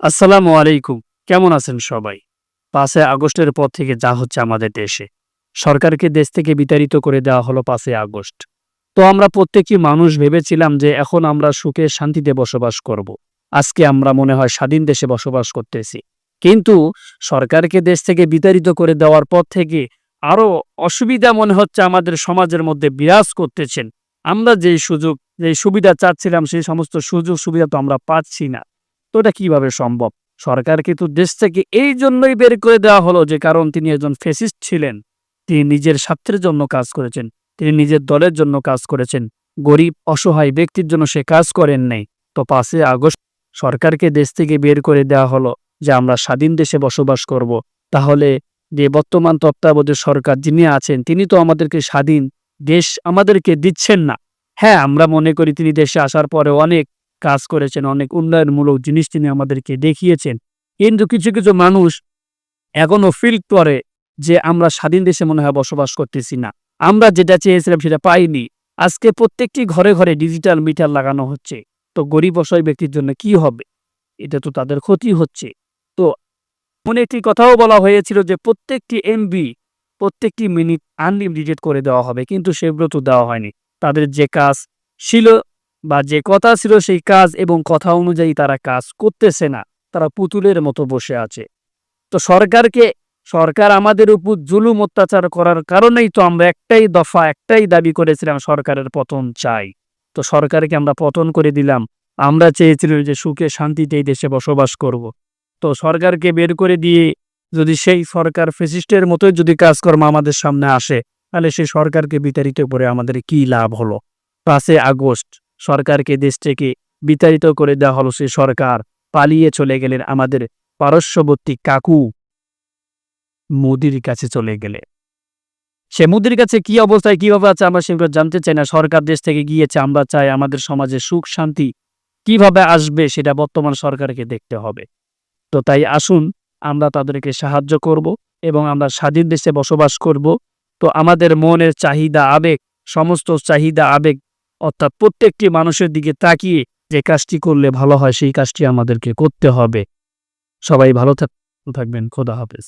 আসসালামু আলাইকুম। কেমন আছেন সবাই? পাঁচই আগস্টের পর থেকে যা হচ্ছে আমাদের দেশে। সরকারকে দেশ থেকে বিতাড়িত করে দেওয়া হলো পাঁচই আগস্ট। তো আমরা প্রত্যেকই মানুষ ভেবেছিলাম যে এখন আমরা সুখে শান্তিতে বসবাস করব। আজকে আমরা মনে হয় স্বাধীন দেশে বসবাস করতেছি। কিন্তু সরকারকে দেশ থেকে বিতাড়িত করে দেওয়ার পর থেকে আরও অসুবিধা মনে হচ্ছে আমাদের সমাজের মধ্যে বিরাজ করতেছেন। আমরা যেই সুযোগ, যেই সুবিধা চাচ্ছিলাম সেই সমস্ত সুযোগ সুবিধা তো আমরা পাচ্ছি না। তো এটা কীভাবে সম্ভব? সরকারকে তো দেশ থেকে এই জন্যই বের করে দেওয়া হলো যে কারণ তিনি একজন ফেসিস্ট ছিলেন। তিনি নিজের স্বার্থের জন্য কাজ করেছেন। তিনি নিজের দলের জন্য কাজ করেছেন। গরিব, অসহায় ব্যক্তির জন্য সে কাজ করেন নাই। তো পাঁচই আগস্ট সরকারকে দেশ থেকে বের করে দেওয়া হলো যে আমরা স্বাধীন দেশে বসবাস করব। তাহলে যে বর্তমান তত্ত্বাবধায়ক সরকার যিনি আছেন, তিনি তো আমাদেরকে স্বাধীন দেশ আমাদেরকে দিচ্ছেন না। হ্যাঁ আমরা মনে করি তিনি দেশে আসার পরে অনেক কাজ করেছেন, অনেক উন্নয়নমূলক জিনিস তিনি আমাদেরকে দেখিয়েছেন। কিন্তু কিছু কিছু মানুষ এখনও ফিল করে যে আমরা স্বাধীন দেশে মনে হয় বসবাস করতেছি না। আমরা যেটা চেয়েছিলাম সেটা পাইনি। আজকে প্রত্যেকটি ঘরে ঘরে ডিজিটাল মিটার লাগানো হচ্ছে। তো গরিব, অসহায় ব্যক্তির জন্য কি হবে? এটা তো তাদের ক্ষতি হচ্ছে। তো মনে একটি কথাও বলা হয়েছিল যে প্রত্যেকটি এমবি প্রত্যেকটি মিনিট আনলিমিটেড করে দেওয়া হবে। কিন্তু সেগুলো তো দেওয়া হয়নি। তাদের যে কাজ ছিল বা যে কথা ছিল সেই কাজ এবং কথা অনুযায়ী তারা কাজ করতেছে না, তারা পুতুলের মতো বসে আছে। তো সরকারকে, সরকার আমাদের উপর জুলুম অত্যাচার করার কারণেই তো আমরা একটাই দফা, একটাই দাবি করেছিলাম সরকারের পতন চাই। তো সরকারকে আমরা পতন করে দিলাম। আমরা চেয়েছিলাম যে সুখে শান্তিতে এই দেশে বসবাস করব। তো সরকারকে বের করে দিয়ে যদি সেই সরকার ফেসিস্টের মতোই যদি কাজকর্ম আমাদের সামনে আসে, তাহলে সেই সরকারকে বিতাড়িত করে আমাদের কি লাভ হলো? পাঁচে আগস্ট সরকারকে দেশ থেকে বিতাড়িত করে দেওয়া হলো সে সরকার। পালিয়ে চলে গেলেন আমাদের পারস্যবর্তী কাকু। মোদির কাছে চলে গেলে সে মোদির কাছে কি অবস্থায়, কীভাবে আছে আমরা সেগুলো জানতে চাই না। সরকার দেশ থেকে গিয়েছে, আমরা চাই আমাদের সমাজে সুখ, শান্তি কীভাবে আসবে সেটা বর্তমান সরকারকে দেখতে হবে। তো তাই আসুন, আমরা তাদেরকে সাহায্য করব এবং আমরা স্বাধীন দেশে বসবাস করব। তো আমাদের মনের চাহিদা, আবেগ, সমস্ত চাহিদা, আবেগ অর্থাৎ প্রত্যেকটি মানুষের দিকে তাকিয়ে যে কাজটি করলে ভালো হয়, সেই কাজটি আমাদেরকে করতে হবে। সবাই ভালো থাকবেন। খোদা হাফেজ।